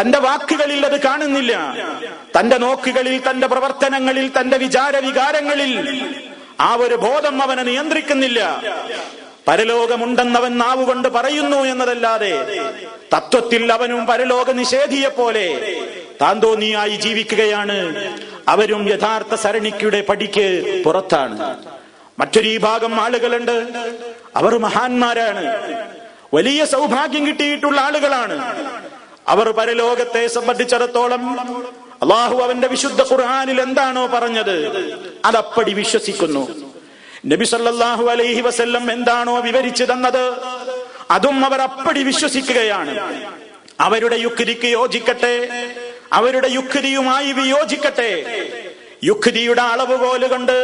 തന്റെ വാക്കുകളിൽ അത് കാണുന്നില്ല. തന്റെ നോക്കുകളിൽ തന്റെ പ്രവർത്തനങ്ങളിൽ തന്റെ വിചാര വികാരങ്ങളിൽ ആ ഒരു ബോധം അവനെ നിയന്ത്രിക്കുന്നില്ല. പരലോകമുണ്ടെന്നവൻ നാവുകൊണ്ട് പറയുന്നു എന്നതല്ലാതെ തത്വത്തിൽ അവനും പരലോക നിഷേധിയെ പോലെ താൻ തോന്നിയായി ജീവിക്കുകയാണ്. അവരും യഥാർത്ഥ സരണിക്കുടെ പടിക്ക് പുറത്താണ്. മറ്റൊരു ഭാഗം ആളുകളുണ്ട്. അവർ മഹാന്മാരാണ്. വലിയ സൗഭാഗ്യം കിട്ടിയിട്ടുള്ള ആളുകളാണ്. അവർ പരലോകത്തെ സംബന്ധിച്ചിടത്തോളം അള്ളാഹു അവന്റെ വിശുദ്ധ ഖുർആാനിൽ എന്താണോ പറഞ്ഞത് അതപ്പടി വിശ്വസിക്കുന്നു. നബി സല്ലല്ലാഹു അലൈഹി വസല്ലം എന്താണോ വിവരിച്ചു തന്നത് അതും അവർ അപ്പടി വിശ്വസിക്കുകയാണ്. അവരുടെ യുക്തിക്ക് യോജിക്കട്ടെ അവരുടെ യുക്തിയുമായി വിയോജിക്കട്ടെ. യുക്തിയുടെ അളവുകോൽ കൊണ്ട്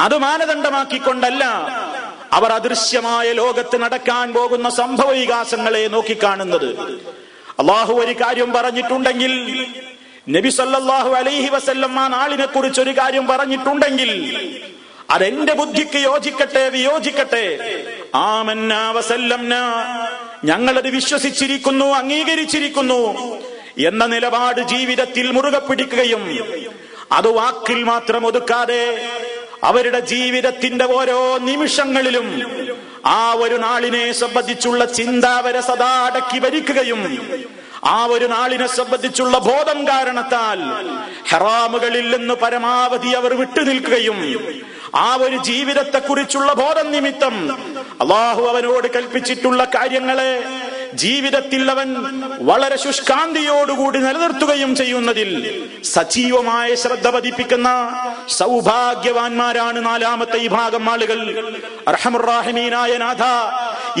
അത് മാനദണ്ഡമാക്കിക്കൊണ്ടല്ല അവർ അദൃശ്യമായ ലോകത്ത് നടക്കാൻ പോകുന്ന സംഭവ വികാസങ്ങളെ നോക്കിക്കാണുന്നത്. അള്ളാഹു ഒരു കാര്യം പറഞ്ഞിട്ടുണ്ടെങ്കിൽ നബി സല്ലാഹു അലൈഹി വസല്ലം ആ നാളിനെ കുറിച്ച് ഒരു കാര്യം പറഞ്ഞിട്ടുണ്ടെങ്കിൽ അതെന്റെ ബുദ്ധിക്ക് യോജിക്കട്ടെ വിയോജിക്കട്ടെ. ആമന്ന വസല്ലംന. ഞങ്ങളത് വിശ്വസിച്ചിരിക്കുന്നു അംഗീകരിച്ചിരിക്കുന്നു എന്ന നിലപാട് ജീവിതത്തിൽ മുറുകെ പിടിക്കുകയും അത് വാക്കിൽ മാത്രം ഒതുക്കാതെ അവരുടെ ജീവിതത്തിന്റെ ഓരോ നിമിഷങ്ങളിലും ആ ഒരു നാളിനെ സംബന്ധിച്ചുള്ള ചിന്ത അവരെ സദാ അടക്കി ഭരിക്കുകയും ആ ഒരു നാളിനെ സംബന്ധിച്ചുള്ള ബോധം കാരണത്താൽ ഹെറാമുകളിൽ നിന്ന് പരമാവധി അവർ വിട്ടുനിൽക്കുകയും ആ ഒരു ജീവിതത്തെക്കുറിച്ചുള്ള ബോധം നിമിത്തം അള്ളാഹു അവനോട് കൽപ്പിച്ചിട്ടുള്ള കാര്യങ്ങളെ ജീവിതത്തിൽ അവൻ വളരെ ശുഷ്കാന്തിയോടുകൂടി നിലനിർത്തുകയും ചെയ്യുന്നതിൽ സജീവമായ ശ്രദ്ധ പതിപ്പിക്കുന്ന സൗഭാഗ്യവാന്മാരാണ് നാലാമത്തെ ഈ ഭാഗം ആളുകൾ. അർഹമുറാഹിമീനായ നാഥ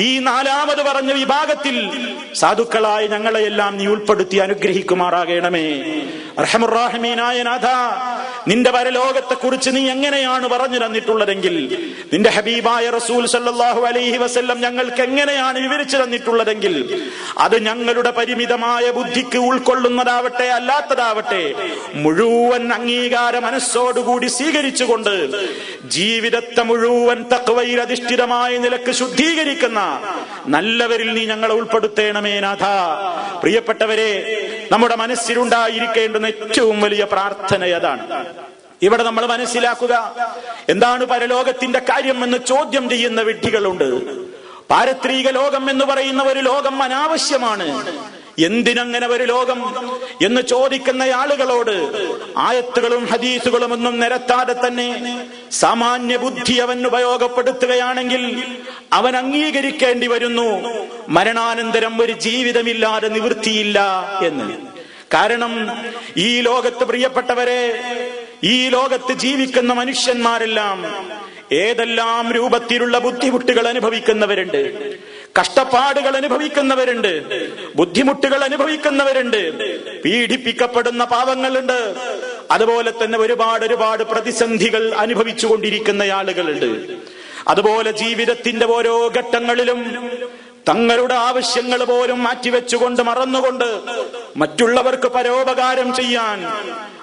ഈ നാലാമത് പറഞ്ഞ വിഭാഗത്തിൽ സാധുക്കളായ ഞങ്ങളെയെല്ലാം നീ ഉൾപ്പെടുത്തി അനുഗ്രഹിക്കുമാറാകണമേ. അർഹമുറാഹിമീനായ നാഥ നിന്റെ പരലോകത്തെ കുറിച്ച് നീ എങ്ങനെയാണ് പറഞ്ഞു തന്നിട്ടുള്ളതെങ്കിൽ നിന്റെ ഹബീബായ റസൂൽ സല്ലാഹു അലൈഹി വസ്ല്ലം ഞങ്ങൾക്ക് എങ്ങനെയാണ് വിവരിച്ചു തന്നിട്ടുള്ളതെങ്കിൽ അത് ഞങ്ങളുടെ പരിമിതമായ ബുദ്ധിക്ക് ഉൾക്കൊള്ളുന്നതാവട്ടെ അല്ലാത്തതാവട്ടെ മുഴുവൻ അംഗീകാര മനസ്സോടുകൂടി സ്വീകരിച്ചുകൊണ്ട് ജീവിതത്തെ മുഴുവൻ തക്വയിൽ അധിഷ്ഠിതമായ നിലയ്ക്ക് ശുദ്ധീകരിക്കുന്ന നല്ലവരിൽ നീ ഞങ്ങളെ ഉൾപ്പെടുത്തേണമേ നാഥ. പ്രിയപ്പെട്ടവരെ നമ്മുടെ മനസ്സിലുണ്ടായിരിക്കേണ്ടുന്ന ഏറ്റവും വലിയ പ്രാർത്ഥന അതാണ് ഇവിടെ നമ്മൾ മനസ്സിലാക്കുക എന്താണ് പരലോകത്തിന്റെ കാര്യം എന്ന് ചോദ്യം ചെയ്യുന്ന വിഡ്ഢികളുണ്ട്. പാരത്രിക ലോകം എന്ന് പറയുന്ന ഒരു ലോകം അനാവശ്യമാണ്. എന്തിനങ്ങനെ ഒരു ലോകം എന്ന് ചോദിക്കുന്ന ആളുകളോട് ആയത്തുകളും ഹദീസുകളും ഒന്നും നിരത്താതെ തന്നെ സാമാന്യ ബുദ്ധി അവൻ ഉപയോഗപ്പെടുത്തുകയാണെങ്കിൽ അവൻ അംഗീകരിക്കേണ്ടി വരുന്നു. മരണാനന്തരം ഒരു ജീവിതമില്ലാതെ നിവൃത്തിയില്ല എന്ന്. കാരണം ഈ ലോകത്ത് പ്രിയപ്പെട്ടവരെ ഈ ലോകത്ത് ജീവിക്കുന്ന മനുഷ്യന്മാരെല്ലാം ഏതെല്ലാം രൂപത്തിലുള്ള ബുദ്ധിമുട്ടുകൾ അനുഭവിക്കുന്നവരുണ്ട്. കഷ്ടപ്പാടുകൾ അനുഭവിക്കുന്നവരുണ്ട്. ബുദ്ധിമുട്ടുകൾ അനുഭവിക്കുന്നവരുണ്ട്. പീഡിപ്പിക്കപ്പെടുന്ന പാവങ്ങളുണ്ട്. അതുപോലെ തന്നെ ഒരുപാട് ഒരുപാട് പ്രതിസന്ധികൾ അനുഭവിച്ചു കൊണ്ടിരിക്കുന്ന ആളുകളുണ്ട്. അതുപോലെ ജീവിതത്തിന്റെ ഓരോ ഘട്ടങ്ങളിലും തങ്ങളുടെ ആവശ്യങ്ങൾ പോലും മാറ്റിവെച്ചുകൊണ്ട് മറന്നുകൊണ്ട് മറ്റുള്ളവർക്ക് പരോപകാരം ചെയ്യാൻ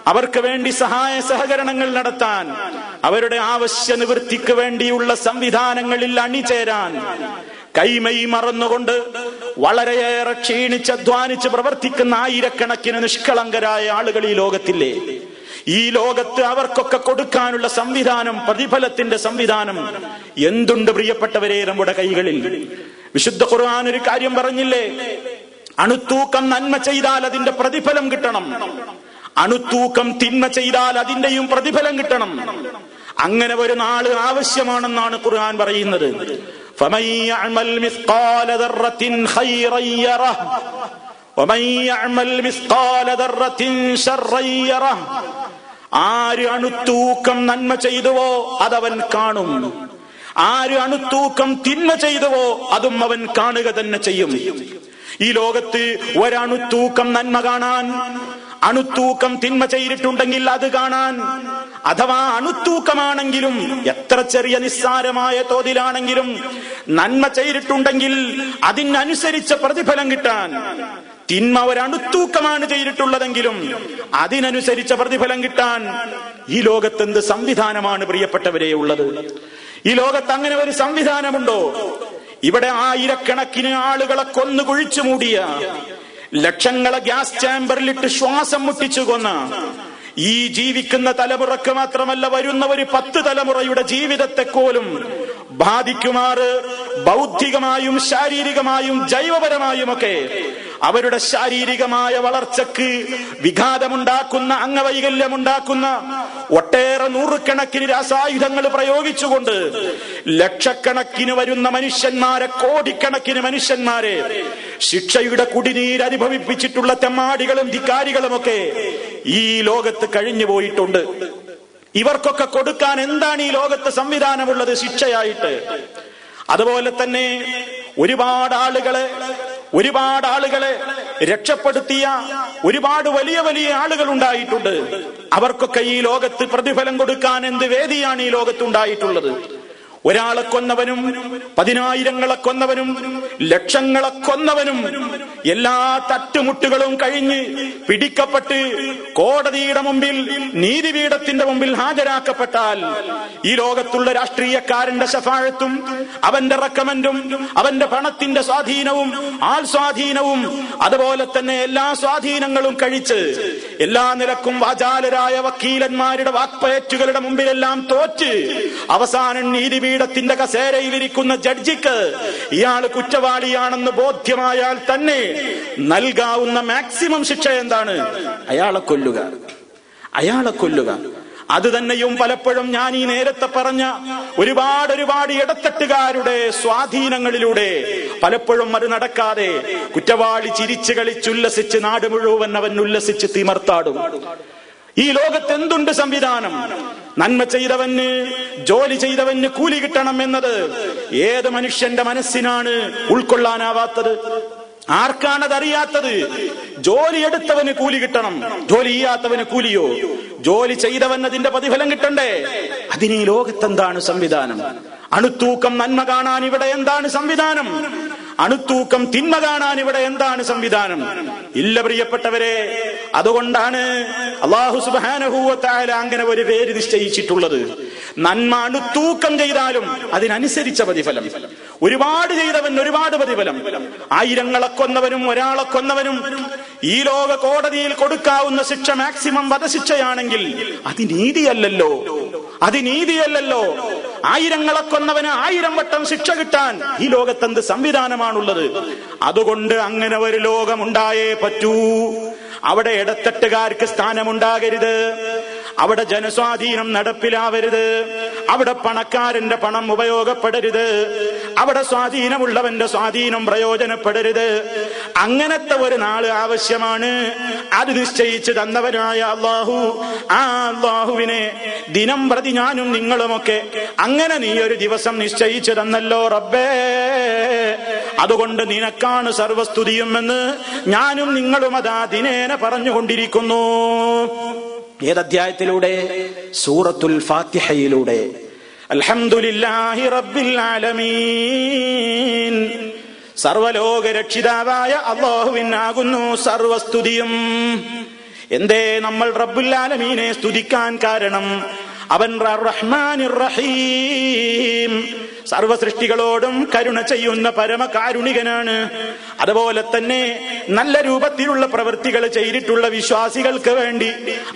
അവർക്ക് വേണ്ടി സഹായ സഹകരണങ്ങൾ നടത്താൻ അവരുടെ ആവശ്യ നിവൃത്തിക്ക് വേണ്ടിയുള്ള സംവിധാനങ്ങളിൽ അണിചേരാൻ കൈമൈ മറന്നുകൊണ്ട് വളരെയേറെ ക്ഷീണിച്ച് അധ്വാനിച്ച് പ്രവർത്തിക്കുന്ന ആയിരക്കണക്കിന് നിഷ്കളങ്കരായ ആളുകൾ ഈ ലോകത്തില്ലേ? ഈ ലോകത്ത് അവർക്കൊക്കെ കൊടുക്കാനുള്ള സംവിധാനം പ്രതിഫലത്തിന്റെ സംവിധാനം എന്തുണ്ട് പ്രിയപ്പെട്ടവരെ നമ്മുടെ കൈകളിൽ? വിശുദ്ധ ഖുർആൻ ഒരു കാര്യം പറഞ്ഞില്ലേ? അണുത്തൂക്കം നന്മ ചെയ്താൽ അതിന്റെ പ്രതിഫലം കിട്ടണം. അണുത്തൂക്കം തിന്മ ചെയ്താൽ അതിന്റെയും പ്രതിഫലം കിട്ടണം. അങ്ങനെ ഒരു നാൾ ആവശ്യമാണെന്നാണ് ഖുർആൻ പറയുന്നത്. فمن يعمل مثقال ذرة خيرا يره ومن يعمل مثقال ذرة شرا يره ആര് അണുത്തൂക്കം നന്മ ചെയ്തുവോ അതവൻ കാണും ആര് അണുത്തൂക്കം തിന്മ ചെയ്തുവോ അതും അവൻ കാണുക തന്നെ ചെയ്യും ഈ ലോകത്ത് ഒരണുത്തൂക്കം നന്മ കാണാൻ അണുത്തൂക്കം തിന്മ ചെയ്തിട്ടുണ്ടെങ്കിൽ അത് കാണാൻ അഥവാ അണുത്തൂക്കമാണെങ്കിലും എത്ര ചെറിയ നിസ്സാരമായ തോതിലാണെങ്കിലും നന്മ ചെയ്തിട്ടുണ്ടെങ്കിൽ അതിനനുസരിച്ച പ്രതിഫലം കിട്ടാൻ. തിന്മ ഒരണുത്തൂക്കമാണ് ചെയ്തിട്ടുള്ളതെങ്കിലും അതിനനുസരിച്ച പ്രതിഫലം കിട്ടാൻ ഈ ലോകത്തെന്ത് സംവിധാനമാണ് പ്രിയപ്പെട്ടവരെ ഉള്ളത്? ഈ ലോകത്ത് അങ്ങനെ ഒരു സംവിധാനമുണ്ടോ? ഇവിടെ ആയിരക്കണക്കിന് ആളുകളെ കൊന്നു കുഴിച്ചു മൂടിയ ലക്ഷങ്ങളെ ഗ്യാസ് ചാമ്പറിലിട്ട് ശ്വാസം മുട്ടിച്ചു കൊന്ന ഈ ജീവിക്കുന്ന തലമുറയ്ക്ക് മാത്രമല്ല വരുന്ന ഒരു പത്ത് തലമുറയുടെ ജീവിതത്തെ പോലും ബാധിക്കുമാറ്. ബൗദ്ധികമായും ശാരീരികമായും ജൈവപരമായുമൊക്കെ അവരുടെ ശാരീരികമായ വളർച്ചക്ക് വിഘാതമുണ്ടാക്കുന്ന അംഗവൈകല്യമുണ്ടാക്കുന്ന ഒട്ടേറെ നൂറുകണക്കിന് രാസായുധങ്ങൾ പ്രയോഗിച്ചുകൊണ്ട് ലക്ഷക്കണക്കിന് വരുന്ന മനുഷ്യന്മാരെ കോടിക്കണക്കിന് മനുഷ്യന്മാരെ ശിക്ഷയുടെ കുടിനീര് അനുഭവിപ്പിച്ചിട്ടുള്ള തെമ്മാടികളും ധിക്കാരികളുമൊക്കെ ഈ ലോകത്ത് കഴിഞ്ഞു പോയിട്ടുണ്ട്. ഇവർക്കൊക്കെ കൊടുക്കാൻ എന്താണ് ഈ ലോകത്ത് സംവിധാനമുള്ളത് ശിക്ഷയായിട്ട്? അതുപോലെ തന്നെ ഒരുപാട് ആളുകളെ ഒരുപാട് ആളുകളെ രക്ഷപ്പെടുത്തിയ ഒരുപാട് വലിയ വലിയ ആളുകൾ ഉണ്ടായിട്ടുണ്ട്. അവർക്കൊക്കെ ഈ ലോകത്ത് പ്രതിഫലം കൊടുക്കാൻ എന്ത് വേദിയാണ് ഈ ലോകത്തുണ്ടായിട്ടുള്ളത് ഒരാളെ കൊന്നവനും പതിനായിരങ്ങളെ കൊന്നവനും ലക്ഷങ്ങളെ കൊന്നവനും എല്ലാ തട്ടുമുട്ടുകളും കഴിഞ്ഞ് പിടിക്കപ്പെട്ട് കോടതിയുടെ മുമ്പിൽ നീതിപീഠത്തിന്റെ മുമ്പിൽ ഹാജരാക്കപ്പെട്ടാൽ ഈ ലോകത്തുള്ള രാഷ്ട്രീയക്കാരന്റെ ശഫാഴത്തും അവന്റെ റെക്കമെന്റും അവന്റെ പണത്തിന്റെ സ്വാധീനവും ആൾ സ്വാധീനവും അതുപോലെ തന്നെ എല്ലാ സ്വാധീനങ്ങളും കഴിച്ച് എല്ലാ നിലക്കും വാചാലരായ വക്കീലന്മാരുടെ വാക്പയറ്റുകളുടെ മുമ്പിലെല്ലാം തോറ്റ് അവസാനം നീതിപീഠത്തിന്റെ കസേരയിലിരിക്കുന്ന ജഡ്ജിക്ക് ഇയാൾ കുറ്റവാളിയാണെന്ന് ബോധ്യമായാൽ തന്നെ നൽകാവുന്ന മാക്സിമം ശിക്ഷ എന്താണ്? അയാളെ കൊല്ലുക. അയാളെ കൊല്ലുക. അത് തന്നെയും പലപ്പോഴും ഞാൻ ഈ നേരത്തെ പറഞ്ഞ ഒരുപാട് ഒരുപാട് ഇടത്തട്ടുകാരുടെ സ്വാധീനങ്ങളിലൂടെ പലപ്പോഴും അത് നടക്കാതെ കുറ്റവാളി ചിരിച്ചു കളിച്ചുല്ലസിച്ച് നാട് മുഴുവൻ അവൻ ഉല്ലസിച്ച് തിമർത്താടും. ഈ ലോകത്ത് എന്തുണ്ട് സംവിധാനം? നന്മ ചെയ്തവന് ജോലി ചെയ്തവന് കൂലി കിട്ടണം എന്നത് ഏത് മനുഷ്യന്റെ മനസ്സിനാണ് ഉൾക്കൊള്ളാനാവാത്തത്? ആർക്കാണതറിയാത്തത്? ജോലി എടുത്തവന് കൂലി കിട്ടണം. ജോലി ചെയ്യാത്തവന് കൂലിയോ? ജോലി ചെയ്തവൻ അതിന്റെ പ്രതിഫലം കിട്ടണ്ടേ? അതിന് ലോകത്തെന്താണ് സംവിധാനം? അണുത്തൂക്കം നന്മ കാണാൻ ഇവിടെ എന്താണ് സംവിധാനം? അണുത്തൂക്കം തിന്മ കാണാൻ ഇവിടെ എന്താണ് സംവിധാനം? ഇല്ല പ്രിയപ്പെട്ടവരെ അതുകൊണ്ടാണ് അള്ളാഹു സുബാനഹൂവത്തായ അങ്ങനെ ഒരു പേര് നിശ്ചയിച്ചിട്ടുള്ളത്. നന്മ അണുത്തൂക്കം ചെയ്താലും അതിനനുസരിച്ച പ്രതിഫലം. ഒരുപാട് ചെയ്തവൻ ഒരുപാട് പ്രതിഫലം. ആയിരങ്ങളെ കൊന്നവനും ഒരാളെ കൊന്നവനും ഈ ലോക കോടതിയിൽ കൊടുക്കാവുന്ന ശിക്ഷ മാക്സിമം വധശിക്ഷയാണെങ്കിൽ അത് നീതിയല്ലല്ലോ. അത് നീതിയല്ലല്ലോ. ആയിരങ്ങളെ കൊന്നവന് ആയിരം വട്ടം ശിക്ഷ കിട്ടാൻ ഈ ലോകത്തെന്ത് സംവിധാനമാണുള്ളത്? അതുകൊണ്ട് അങ്ങനെ ഒരു ലോകമുണ്ടായേ പറ്റൂ. അവിടെ ഇടത്തട്ടുകാർക്ക് സ്ഥാനമുണ്ടാകരുത്. അവിടെ ജനസ്വാധീനം നടപ്പിലാവരുത്. അവിടെ പണക്കാരന്റെ പണം ഉപയോഗപ്പെടരുത്. അവിടെ സ്വാധീനമുള്ളവന്റെ സ്വാധീനം പ്രയോജനപ്പെടരുത്. അങ്ങനത്തെ ഒരു നാൾ ആവശ്യമാണ്. അത് നിശ്ചയിച്ച് തന്നവനായ അള്ളാഹു ആ അള്ളാഹുവിനെ ദിനം പ്രതി ഞാനും നിങ്ങളുമൊക്കെ അങ്ങനെ നീ ഒരു ദിവസം നിശ്ചയിച്ചു തന്നല്ലോ റബ്ബേ. അതുകൊണ്ട് നിനക്കാണ് സർവസ്തുതിയും എന്ന് ഞാനും നിങ്ങളും അതാ ദിനേന പറഞ്ഞുകൊണ്ടിരിക്കുന്നു. ഏതധ്യായത്തിലൂടെ? സൂറത്തുൽ ഫാത്തിഹയിലൂടെ. അൽഹംദുലില്ലാഹി റബ്ബിൽ ആലമീൻ. സർവലോക രക്ഷിതാവായ അള്ളാഹുവിനാകുന്നു സർവസ്തുതിയും. എന്തേ നമ്മൾ റബ്ബുൽ ആലമീനെ സ്തുതിക്കാൻ കാരണം? അവൻ റഹ്മാൻ റഹീം. സർവസൃഷ്ടികളോടും കരുണ ചെയ്യുന്ന പരമകാരുണികനാണ്. അതുപോലെ തന്നെ നല്ല രൂപത്തിലുള്ള പ്രവൃത്തികൾ ചെയ്തിട്ടുള്ള വിശ്വാസികൾക്ക് വേണ്ടി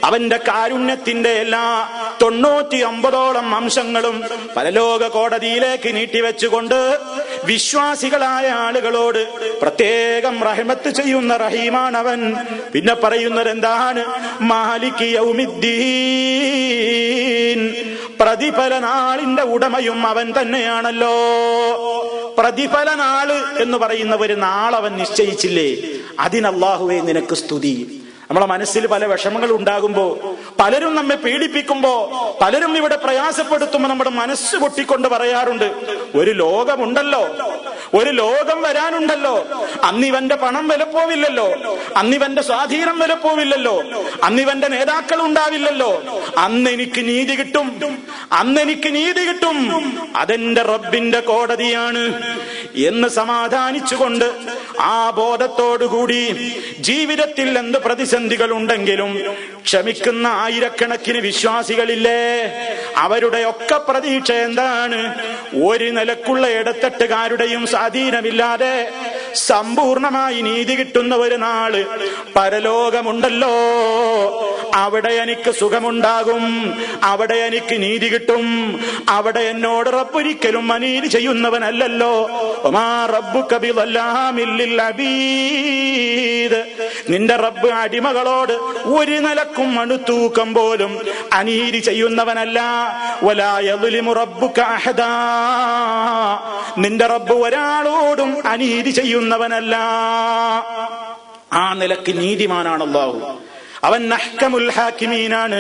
അവന്റെ കാരുണ്യത്തിന്റെ എല്ലാ തൊണ്ണൂറ്റി ഒമ്പതോളം അംശങ്ങളും പരലോക കോടതിയിലേക്ക് നീട്ടിവെച്ചുകൊണ്ട് വിശ്വാസികളായ ആളുകളോട് പ്രത്യേകം റഹ്മത്ത് ചെയ്യുന്ന റഹീമാണ് അവൻ പിന്നെ പറയുന്നത് എന്താണ് യൗമിദ്ദീൻ. പ്രതിഫല നാളിന്റെ ഉടമയും അവൻ തന്നെയാണല്ലോ. പ്രതിഫല നാൾ എന്ന് പറയുന്ന ഒരു നാളവൻ നിശ്ചയിച്ചില്ലേ? അതിനല്ലാഹുവേ നിനക്ക് സ്തുതി. നമ്മളെ മനസ്സിൽ പല വിഷമങ്ങൾ ഉണ്ടാകുമ്പോ പലരും നമ്മെ പീഡിപ്പിക്കുമ്പോ പലരും ഇവിടെ പ്രയാസപ്പെടുത്തുമ്പോ നമ്മുടെ മനസ്സ് പൊട്ടിക്കൊണ്ട് പറയാറുണ്ട് ഒരു ലോകമുണ്ടല്ലോ ഒരു ലോകം വരാനുണ്ടല്ലോ. അന്നിവന്റെ പണം വിലപ്പോവില്ലല്ലോ അന്നിവന്റെ സ്വാധീനം വിലപ്പോവില്ലല്ലോ അന്നിവന്റെ നേതാക്കൾ ഉണ്ടാവില്ലല്ലോ. അന്ന് എനിക്ക് നീതി കിട്ടും. അന്ന് എനിക്ക് നീതി കിട്ടും. അതെന്റെ റബ്ബിന്റെ കോടതിയാണ് എന്ന് സമാധാനിച്ചുകൊണ്ട് ആ ബോധത്തോടുകൂടി ജീവിതത്തിൽ എന്ത് പ്രതിസന്ധികൾ ഉണ്ടെങ്കിലും ക്ഷമിക്കുന്ന ആയിരക്കണക്കിന് വിശ്വാസികളില്ലേ? അവരുടെ ഒക്കെ പ്രതീക്ഷ എന്താണ്? ഒരു നിലക്കുള്ള ഇടത്തട്ടുകാരുടെയും സ്വാധീനമില്ലാതെ സമ്പൂർണമായി നീതി കിട്ടുന്ന ഒരു നാൾ. പരലോകമുണ്ടല്ലോ. അവിടെ എനിക്ക് സുഖമുണ്ടാകും. അവിടെ എനിക്ക് നീതി കിട്ടും. അവിടെ എന്നോട് റബ്ബൊരിക്കലും അനീതി ചെയ്യുന്നവനല്ലല്ലോ. നിന്റെ റബ്ബ് അടിമകളോട് ഒരു നിലക്കും അണുത്തൂക്കം പോലും അനീതി ചെയ്യുന്നവനല്ല. നിന്റെ റബ്ബ് ഒരാളോടും അനീതി ചെയ്യുന്നവനല്ല ആ നിലയ്ക്ക് നീതിമാനാണ് അള്ളാഹു അവൻ നഹ്കമുൽ ഹാക്കിമീനാണ്.